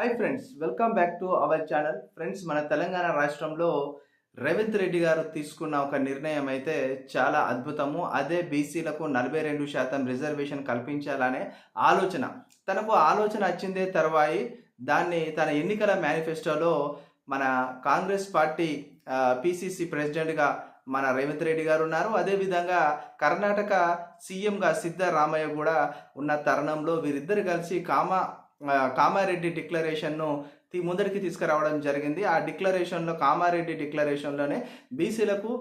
Hi friends welcome back to our channel friends మన తెలంగాణ రాష్ట్రంలో రేవంత్ రెడ్డి గారు తీసుకున్న ఒక నిర్ణయం అయితే చాలా అద్భుతము. అదే బీసీలకు నలభై రెండు శాతం రిజర్వేషన్ కల్పించాలనే ఆలోచన. తనకు ఆలోచన వచ్చిందే తర్వాయి. దాన్ని తన ఎన్నికల మేనిఫెస్టోలో మన కాంగ్రెస్ పార్టీ పిసిసి ప్రెసిడెంట్గా మన రేవంత్ రెడ్డి గారు ఉన్నారు. అదేవిధంగా కర్ణాటక సీఎంగా సిద్ధరామయ్య కూడా ఉన్న తరుణంలో వీరిద్దరు కలిసి కామ కామారెడ్డి డిక్లరేషన్ను ముందరికి తీసుకురావడం జరిగింది. ఆ డిక్లరేషన్లో కామారెడ్డి డిక్లరేషన్లోనే బీసీలకు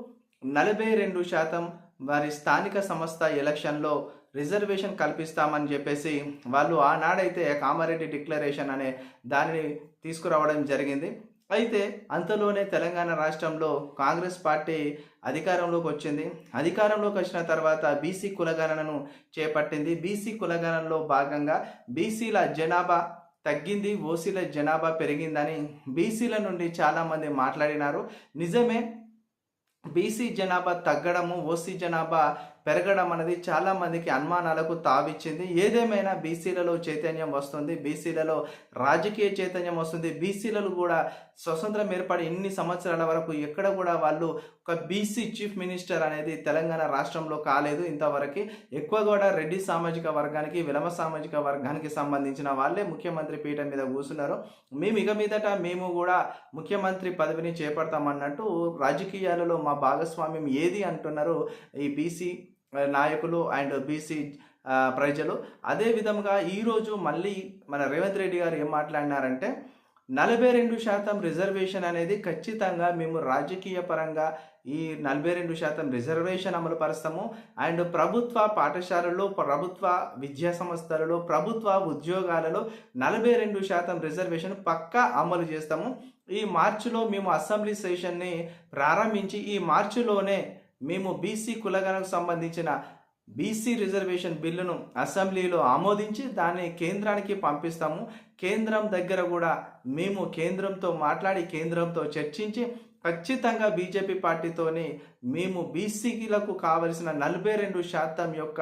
నలభై రెండు శాతం వారి స్థానిక సంస్థ ఎలక్షన్లో రిజర్వేషన్ కల్పిస్తామని చెప్పేసి వాళ్ళు ఆనాడైతే కామారెడ్డి డిక్లరేషన్ అనే దానిని తీసుకురావడం జరిగింది. అయితే అంతలోనే తెలంగాణ రాష్ట్రంలో కాంగ్రెస్ పార్టీ అధికారంలోకి వచ్చింది. అధికారంలోకి వచ్చిన తర్వాత బీసీ కులగణనను చేపట్టింది. బీసీ కులగణనలో భాగంగా బీసీల జనాభా తగ్గింది. ఓసీల జనాభా పెరిగిందని బీసీల నుండి చాలామంది మాట్లాడినారు. నిజమే బీసీ జనాభా తగ్గడము ఓసీ జనాభా పెరగడం అనేది చాలా మందికి అనుమానాలకు తావిచ్చింది. ఏదేమైనా బీసీలలో చైతన్యం వస్తుంది. బీసీలలో రాజకీయ చైతన్యం వస్తుంది. బీసీలలో కూడా స్వతంత్రం ఏర్పడి ఇన్ని సంవత్సరాల వరకు ఎక్కడ కూడా వాళ్ళు ఒక బీసీ చీఫ్ మినిస్టర్ అనేది తెలంగాణ రాష్ట్రంలో కాలేదు. ఇంతవరకు ఎక్కువ కూడా రెడ్డి సామాజిక వర్గానికి విలమ సామాజిక వర్గానికి సంబంధించిన వాళ్ళే ముఖ్యమంత్రి పీఠం మీద కూర్చున్నారు మేము ఇక మీదట మేము కూడా ముఖ్యమంత్రి పదవిని చేపడతామన్నట్టు రాజకీయాలలో మా భాగస్వామ్యం ఏది అంటున్నారు ఈ బీసీ నాయకులు అండ్ బీసీ ప్రజలు. అదే విధంగా ఈరోజు మళ్ళీ మన రేవంత్ రెడ్డి గారు ఏం మాట్లాడినారంటే నలభై రెండు శాతం రిజర్వేషన్ అనేది ఖచ్చితంగా మేము రాజకీయ పరంగా ఈ నలభై రెండు శాతం రిజర్వేషన్ అమలు పరుస్తాము. అండ్ ప్రభుత్వ పాఠశాలల్లో ప్రభుత్వ విద్యా సంస్థలలో ప్రభుత్వ ఉద్యోగాలలో నలభై రెండు శాతం రిజర్వేషన్ పక్కా అమలు చేస్తాము. ఈ మార్చిలో మేము అసెంబ్లీ సెషన్ని ప్రారంభించి ఈ మార్చిలోనే మేము బీసీ కులగణకు సంబంధించిన బీసీ రిజర్వేషన్ బిల్లును అసెంబ్లీలో ఆమోదించి దాన్ని కేంద్రానికి పంపిస్తాము. కేంద్రం దగ్గర కూడా మేము కేంద్రంతో మాట్లాడి కేంద్రంతో చర్చించి ఖచ్చితంగా బీజేపీ పార్టీతోని మేము బీసీలకు కావలసిన నలభై రెండు శాతం యొక్క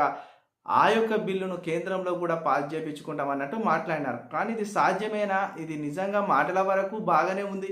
ఆ యొక్క బిల్లును కేంద్రంలో కూడా పాస్ చేయించుకుంటాం అన్నట్టు మాట్లాడినారు. కానీ ఇది సాధ్యమేనా? ఇది నిజంగా మాటల వరకు బాగానే ఉంది.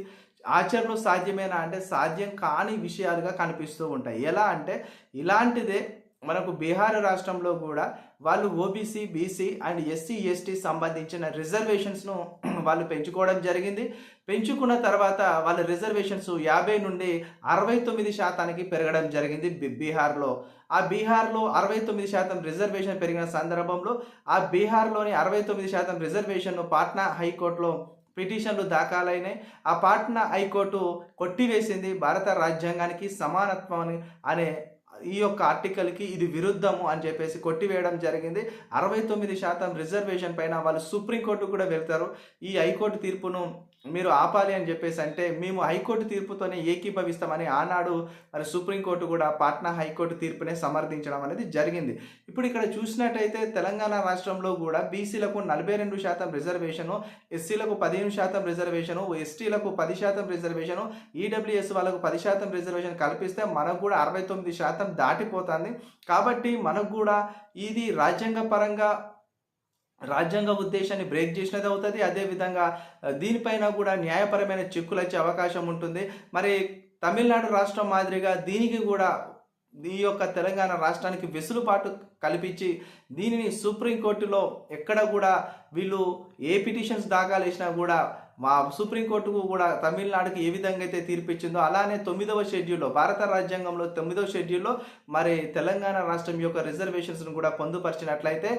ఆచరణలో సాధ్యమేనా అంటే సాధ్యం కాని విషయాలుగా కనిపిస్తూ ఉంటాయి. ఎలా అంటే ఇలాంటిదే మనకు బీహార్ రాష్ట్రంలో కూడా వాళ్ళు OBC BC and SC ST సంబంధించిన రిజర్వేషన్స్ను వాళ్ళు పెంచుకోవడం జరిగింది. పెంచుకున్న తర్వాత వాళ్ళ రిజర్వేషన్స్ యాభై నుండి అరవై తొమ్మిది శాతానికి పెరగడం జరిగింది బీహార్లో. ఆ బీహార్లో అరవై తొమ్మిది శాతం రిజర్వేషన్ పెరిగిన సందర్భంలో ఆ బీహార్లోని అరవై తొమ్మిది శాతం రిజర్వేషన్ను పాట్నా హైకోర్టులో పిటిషన్లు దాఖలైనాయి. ఆ పాట్నా హైకోర్టు కొట్టివేసింది భారత రాజ్యాంగానికి సమానత్వం అనే ఈ యొక్క ఆర్టికల్కి ఇది విరుద్ధము అని చెప్పేసి కొట్టివేయడం జరిగింది. అరవై తొమ్మిది శాతం రిజర్వేషన్ పైన వాళ్ళు సుప్రీంకోర్టు కూడా వెళ్తారు. ఈ హైకోర్టు తీర్పును మీరు ఆపాలి అని చెప్పేసి అంటే మేము హైకోర్టు తీర్పుతోనే ఏకీభవిస్తామని ఆనాడు మరి సుప్రీంకోర్టు కూడా పాట్నా హైకోర్టు తీర్పునే సమర్థించడం అనేది జరిగింది. ఇప్పుడు ఇక్కడ చూసినట్టయితే తెలంగాణ రాష్ట్రంలో కూడా బీసీలకు నలభై రెండు శాతం రిజర్వేషను ఎస్సీలకు పదిహేను శాతం రిజర్వేషను ఎస్టీలకు పది శాతం రిజర్వేషను ఈడబ్ల్యూఎస్ వాళ్ళకు పది శాతం రిజర్వేషన్ కల్పిస్తే మనకు కూడా అరవై తొమ్మిది శాతం దాటిపోతుంది. కాబట్టి మనకు కూడా ఇది రాజ్యాంగ పరంగా రాజ్యాంగ ఉద్దేశాన్ని బ్రేక్ చేసినది అవుతుంది. అదేవిధంగా దీనిపైన కూడా న్యాయపరమైన చిక్కులు వచ్చే అవకాశం ఉంటుంది. మరి తమిళనాడు రాష్ట్రం మాదిరిగా దీనికి కూడా ఈ యొక్క తెలంగాణ రాష్ట్రానికి వెసులుబాటు కల్పించి దీనిని సుప్రీంకోర్టులో ఎక్కడ కూడా వీళ్ళు ఏ పిటిషన్స్ దాఖలు కూడా మా సుప్రీంకోర్టుకు కూడా తమిళనాడుకి ఏ విధంగా అయితే తీర్పిచ్చిందో అలానే తొమ్మిదవ షెడ్యూల్లో భారత రాజ్యాంగంలో తొమ్మిదవ షెడ్యూల్లో మరి తెలంగాణ రాష్ట్రం యొక్క రిజర్వేషన్స్ను కూడా పొందుపరిచినట్లయితే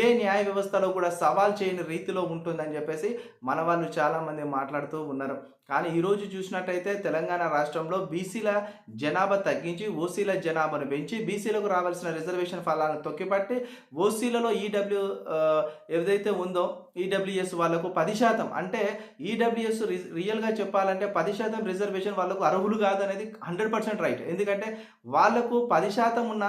ఏ న్యాయ వ్యవస్థలో కూడా సవాల్ చేయని రీతిలో ఉంటుందని చెప్పేసి మన వాళ్ళు చాలామంది మాట్లాడుతూ ఉన్నారు. కానీ ఈరోజు చూసినట్టయితే తెలంగాణ రాష్ట్రంలో బీసీల జనాభా తగ్గించి ఓసీల జనాభాను పెంచి బీసీలకు రావాల్సిన రిజర్వేషన్ ఫలాలను తొక్కిపట్టి ఓసీలలో ఈడబ్ల్యూ ఏదైతే ఉందో ఈడబ్ల్యూఎస్ వాళ్ళకు పది శాతం అంటే ఈడబ్ల్యూఎస్ రియల్గా చెప్పాలంటే పది శాతం రిజర్వేషన్ వాళ్ళకు అర్హులు కాదనేది హండ్రెడ్ పర్సెంట్ రైట్ ఎందుకంటే వాళ్ళకు పది శాతం ఉన్న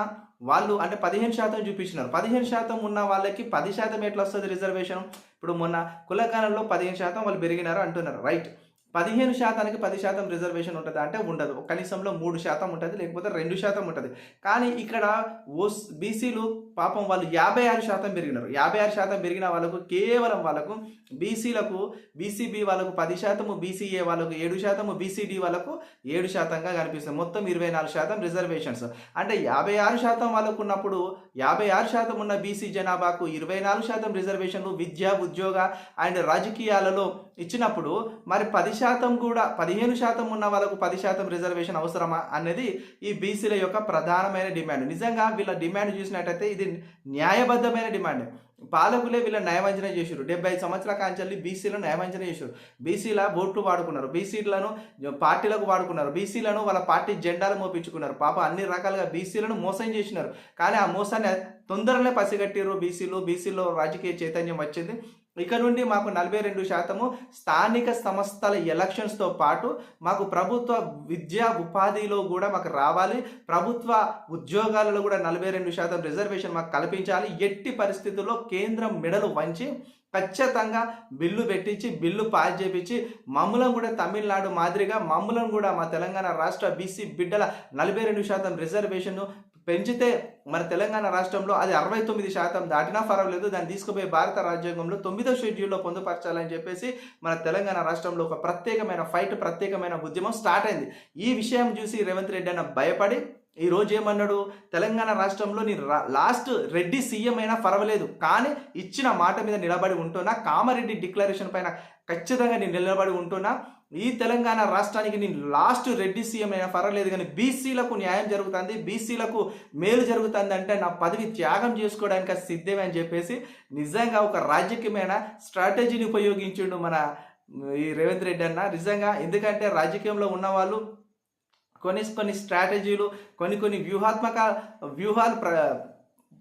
వాళ్ళు అంటే పదిహేను శాతం చూపించినారు. పదిహేను శాతం ఉన్న వాళ్ళకి పది శాతం ఎట్లా వస్తుంది రిజర్వేషన్ ఇప్పుడు మొన్న కులకాలంలో పదిహేను శాతం వాళ్ళు పెరిగినారు అంటున్నారు. రైట్ పదిహేను శాతానికి పది శాతం రిజర్వేషన్ ఉంటుంది అంటే ఉండదు. కనీసంలో మూడు శాతం ఉంటుంది లేకపోతే రెండు శాతం ఉంటుంది. కానీ ఇక్కడ ఓస్ బీసీలు పాపం వాళ్ళు యాభై ఆరు శాతం పెరిగినారు. యాభై ఆరు శాతం పెరిగిన వాళ్ళకు కేవలం వాళ్ళకు బీసీలకు బీసీబీ వాళ్ళకు పది శాతము బీసీఏ వాళ్ళకు ఏడు శాతము బీసీడీ వాళ్ళకు ఏడు శాతంగా కనిపిస్తుంది. మొత్తం ఇరవై నాలుగు శాతం రిజర్వేషన్స్. అంటే యాభై ఆరు శాతం వాళ్ళకు ఉన్నప్పుడు యాభై ఆరు శాతం ఉన్న బీసీ జనాభాకు ఇరవై నాలుగు శాతం రిజర్వేషన్లు విద్య ఉద్యోగ అండ్ రాజకీయాలలో ఇచ్చినప్పుడు మరి పది శాతం కూడా పదిహేను శాతం ఉన్న వాళ్ళకు పది శాతం రిజర్వేషన్ అవసరమా అనేది ఈ బీసీల యొక్క ప్రధానమైన డిమాండ్. నిజంగా వీళ్ళ డిమాండ్ చూసినట్టయితే ఇది న్యాయబద్ధమైన డిమాండ్. పాలకులే వీళ్ళ న్యాయవంచన చేశారు డెబ్బై ఐదు సంవత్సరాల కాంచెల్లి బీసీలను న్యాయవంచన చేశారు బీసీల ఓట్లు వాడుకున్నారు. బీసీలను పార్టీలకు వాడుకున్నారు. బీసీలను వాళ్ళ పార్టీ జెండాలు మోపించుకున్నారు. పాప అన్ని రకాలుగా బీసీలను మోసం చేసినారు. కానీ ఆ మోసాన్ని తొందరనే పసిగట్టిరు బీసీలు. బీసీలో రాజకీయ చైతన్యం వచ్చింది. ఇక నుండి మాకు నలభై రెండు శాతము స్థానిక సంస్థల ఎలక్షన్స్తో పాటు మాకు ప్రభుత్వ విద్యా ఉపాధిలో కూడా మాకు రావాలి. ప్రభుత్వ ఉద్యోగాలలో కూడా నలభై రెండు శాతం రిజర్వేషన్ మాకు కల్పించాలి. ఎట్టి పరిస్థితుల్లో కేంద్రం మెడలు వంచి ఖచ్చితంగా బిల్లు పెట్టించి బిల్లు పాస్ చేపించి మమ్మలను కూడా తమిళనాడు మాదిరిగా మమ్మలను కూడా మా తెలంగాణ రాష్ట్ర బీసీ బిడ్డల నలభై రెండు శాతం రిజర్వేషన్ పెంచితే మన తెలంగాణ రాష్ట్రంలో అది అరవై తొమ్మిది శాతం దాటినా పర్వాలేదు. దాన్ని తీసుకుపోయి భారత రాజ్యాంగంలో తొమ్మిదో షెడ్యూల్లో పొందుపరచాలని చెప్పేసి మన తెలంగాణ రాష్ట్రంలో ఒక ప్రత్యేకమైన ఫైట్ ప్రత్యేకమైన ఉద్యమం స్టార్ట్ అయింది. ఈ విషయం చూసి రేవంత్ రెడ్డి అన్న భయపడి ఈ రోజు ఏమన్నాడు? తెలంగాణ రాష్ట్రంలో నేను రా- లాస్ట్ రెడ్డి సీఎం అయినా పర్వాలేదు. కానీ ఇచ్చిన మాట మీద నిలబడి ఉంటున్నా కామారెడ్డి డిక్లరేషన్ పైన ఖచ్చితంగా నేను నిలబడి ఉంటున్నా. ఈ తెలంగాణ రాష్ట్రానికి నేను లాస్ట్ రెడ్డి సీఎం అయినా పర్వాలేదు కానీ బీసీలకు న్యాయం జరుగుతుంది బీసీలకు మేలు జరుగుతుంది అంటే నా పదవి త్యాగం చేసుకోవడానికి సిద్ధమే అని చెప్పేసి నిజంగా ఒక రాజకీయమైన స్ట్రాటజీని ఉపయోగించుండు మన ఈ రేవంత్ రెడ్డి అన్న. నిజంగా ఎందుకంటే రాజకీయంలో ఉన్నవాళ్ళు కొన్ని కొన్ని స్ట్రాటజీలు కొన్ని కొన్ని వ్యూహాత్మక వ్యూహాలు ప్ర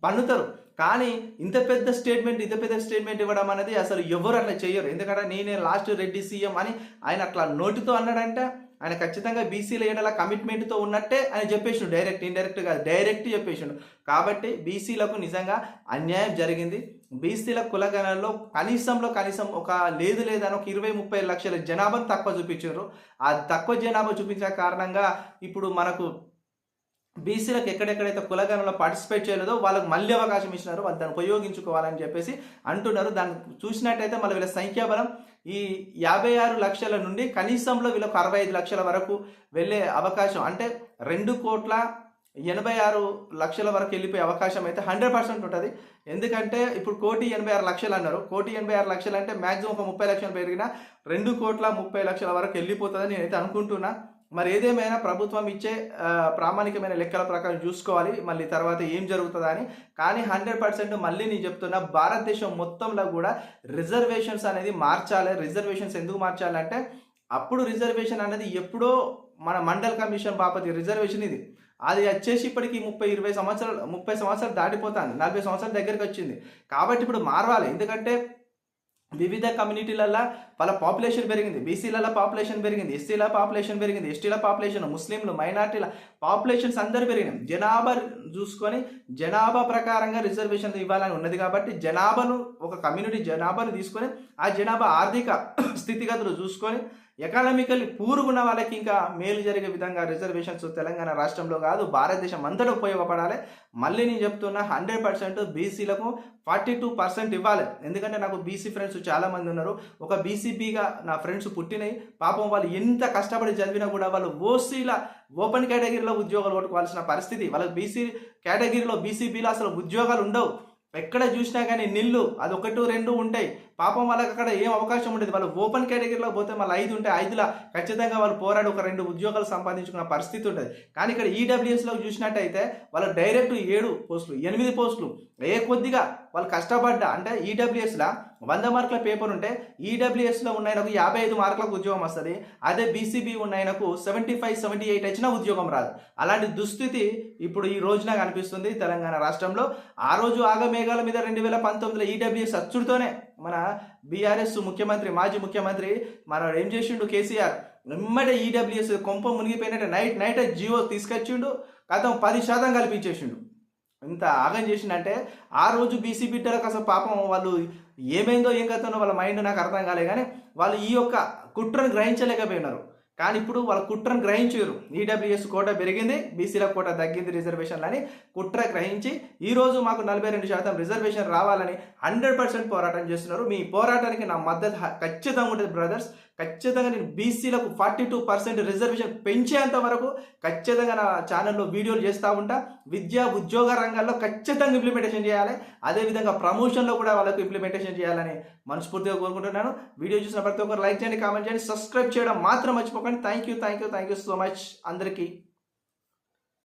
పన్నుతారు. కానీ ఇంత పెద్ద స్టేట్మెంట్ ఇంత పెద్ద స్టేట్మెంట్ ఇవ్వడం అనేది అసలు ఎవరు అట్లా చేయరు ఎందుకంటే నేనే లాస్ట్ రెడ్డి సీఎం అని ఆయన అట్లా నోటితో అన్నాడంటే. ఆయన ఖచ్చితంగా బీసీల ఏడల కమిట్మెంట్తో ఉన్నట్టే ఆయన చెప్పేసిండు. డైరెక్ట్ ఇండైరెక్ట్ కాదు డైరెక్ట్ చెప్పేసిండు. కాబట్టి బీసీలకు నిజంగా అన్యాయం జరిగింది. బీసీల కులగణంలో కనీసంలో కనీసం ఒక లేదు లేదని ఒక ఇరవై ముప్పై లక్షల జనాభాను తక్కువ చూపించారు. ఆ తక్కువ జనాభా చూపించిన కారణంగా ఇప్పుడు మనకు బీసీలకు ఎక్కడెక్కడైతే కులగణంలో పార్టిసిపేట్ చేయలేదో వాళ్ళకి మళ్ళీ అవకాశం ఇచ్చినారు వాళ్ళు దాన్ని ఉపయోగించుకోవాలని చెప్పేసి అంటున్నారు. దాన్ని చూసినట్టయితే మళ్ళీ వీళ్ళ సంఖ్యాబలం ఈ యాభై ఆరు లక్షల నుండి కనీసంలో వీళ్ళకు అరవై ఐదు లక్షల వరకు వెళ్ళే అవకాశం. అంటే రెండు కోట్ల ఎనభై ఆరు లక్షల వరకు వెళ్ళిపోయే అవకాశం అయితే హండ్రెడ్ పర్సెంట్ ఉంటుంది. ఎందుకంటే ఇప్పుడు కోటి ఎనభై ఆరు లక్షలు అన్నారు. కోటి ఎనభై ఆరు లక్షలు అంటే మ్యాక్సిమం ఒక ముప్పై లక్షలు పెరిగిన రెండు కోట్ల ముప్పై లక్షల వరకు వెళ్ళిపోతుందని నేనైతే అనుకుంటున్నా. మరి ఏదేమైనా ప్రభుత్వం ఇచ్చే ప్రామాణికమైన లెక్కల ప్రకారం చూసుకోవాలి. మళ్ళీ తర్వాత ఏం జరుగుతుందా అని. కానీ హండ్రెడ్ పర్సెంట్ మళ్ళీ నేను చెప్తున్నా భారతదేశం మొత్తంలో కూడా రిజర్వేషన్స్ అనేది మార్చాలి. రిజర్వేషన్స్ ఎందుకు మార్చాలి అంటే అప్పుడు రిజర్వేషన్ అనేది ఎప్పుడో మన మండల్ కమిషన్ బాపతి రిజర్వేషన్ ఇది. అది వచ్చేసి ఇప్పటికి ముప్పై ఇరవై సంవత్సరాలు ముప్పై సంవత్సరాలు దాటిపోతుంది నలభై సంవత్సరాల దగ్గరికి వచ్చింది. కాబట్టి ఇప్పుడు మారవాలి ఎందుకంటే వివిధ కమ్యూనిటీలలో వాళ్ళ పాపులేషన్ పెరిగింది. బీసీలలో పాపులేషన్ పెరిగింది ఎస్సీల పాపులేషన్ పెరిగింది ఎస్టీల పాపులేషన్ ముస్లింలు మైనార్టీల పాపులేషన్స్ అందరు పెరిగినాయి. జనాభా చూసుకొని జనాభా ప్రకారంగా రిజర్వేషన్ ఇవ్వాలని ఉన్నది కాబట్టి జనాభాను ఒక కమ్యూనిటీ జనాభాను తీసుకొని ఆ జనాభా ఆర్థిక స్థితిగతులు చూసుకొని ఎకానమికల్లీ పూరుగున్న వాళ్ళకి ఇంకా మేలు జరిగే విధంగా రిజర్వేషన్స్ తెలంగాణ రాష్ట్రంలో కాదు భారతదేశం అంతటా ఉపయోగపడాలి. మళ్ళీ నేను చెప్తున్నా హండ్రెడ్ పర్సెంట్ బీసీలకు ఫార్టీ టూ పర్సెంట్ ఇవ్వాలి. ఎందుకంటే నాకు బీసీ ఫ్రెండ్స్ చాలామంది ఉన్నారు. ఒక బీసీపీగా నా ఫ్రెండ్స్ పుట్టినాయి. పాపం వాళ్ళు ఎంత కష్టపడి చదివినా కూడా వాళ్ళు ఓసీల ఓపెన్ కేటగిరీలో ఉద్యోగాలు కొట్టుకోవాల్సిన పరిస్థితి. వాళ్ళకి బీసీ కేటగిరీలో బీసీపీలో అసలు ఉద్యోగాలు ఉండవు. ఎక్కడ చూసినా కానీ నిల్లు అది ఒకటి రెండు ఉంటాయి. పాపం వాళ్ళకి అక్కడ ఏం అవకాశం ఉండేది. వాళ్ళు ఓపెన్ కేటగిరీలో పోతే మళ్ళీ ఐదు ఉంటాయి. ఐదులా ఖచ్చితంగా వాళ్ళు పోరాడు ఒక రెండు ఉద్యోగాలు సంపాదించుకున్న పరిస్థితి ఉంటుంది కానీ ఇక్కడ ఈడబ్ల్యూఎస్లో చూసినట్టయితే వాళ్ళు డైరెక్ట్ ఏడు పోస్టులు ఎనిమిది పోస్టులు. ఏ కొద్దిగా వాళ్ళు కష్టపడ్డా అంటే ఈడబ్ల్యూఎస్లో వంద మార్కుల పేపర్ ఉంటే ఈడబ్ల్యూఎస్లో ఉన్న ఆయనకు యాభై ఐదు మార్కులకు ఉద్యోగం వస్తుంది. అదే బీసీబీ ఉన్న ఆయనకు సెవెంటీ ఫైవ్ సెవెంటీ ఎయిట్ వచ్చినా ఉద్యోగం రాదు. అలాంటి దుస్థితి ఇప్పుడు ఈ రోజున కనిపిస్తుంది తెలంగాణ రాష్ట్రంలో. ఆ రోజు ఆగమేఘాల మీద రెండు వేల పంతొమ్మిదిలో ఈడబ్ల్యూఎస్ అచ్చుడుతోనే మన బీఆర్ఎస్ ముఖ్యమంత్రి మాజీ ముఖ్యమంత్రి మన ఏం చేసిండు కేసీఆర్? వెమ్మటే ఈడబ్ల్యూఎస్ కొంప మునిగిపోయినట్టు నైట్ నైట్ జియో తీసుకొచ్చిండు. కథం పది శాతం కల్పించేసిండు. ఇంత ఆగం చేసిందంటే ఆ రోజు బీసీ బిడ్డలకు అసలు పాపం వాళ్ళు ఏమైందో ఏం కథనో వాళ్ళ మైండ్ నాకు అర్థం కాలే కానీ వాళ్ళు ఈ యొక్క కుట్రను గ్రహించలేకపోయినారు. కానీ ఇప్పుడు వాళ్ళ కుట్రను గ్రహించారు. ఈడబ్ల్యూఎస్ కోట పెరిగింది బీసీల కోట తగ్గింది రిజర్వేషన్లు అని కుట్ర గ్రహించి ఈరోజు మాకు నలభై రెండు శాతం రిజర్వేషన్ రావాలని హండ్రెడ్ పర్సెంట్ పోరాటం చేస్తున్నారు. మీ పోరాటానికి నా మద్దతు ఖచ్చితంగా ఉంటుంది బ్రదర్స్. ఖచ్చితంగా నేను బీసీలకు ఫార్టీ టూ పర్సెంట్ రిజర్వేషన్ పెంచేంత వరకు ఖచ్చితంగా నా ఛానల్లో వీడియోలు చేస్తూ ఉంటా. విద్యా ఉద్యోగ రంగాల్లో ఖచ్చితంగా ఇంప్లిమెంటేషన్ చేయాలి. అదేవిధంగా ప్రమోషన్లో కూడా వాళ్ళకు ఇంప్లిమెంటేషన్ చేయాలని మనస్ఫూర్తిగా కోరుకుంటున్నాను. వీడియో చూసిన ప్రతి ఒక్కరు లైక్ చేయండి కామెంట్ చేయండి సబ్స్క్రైబ్ చేయడం మాత్రం మర్చిపోకండి. Thank you thank you thank you so much అందరికీ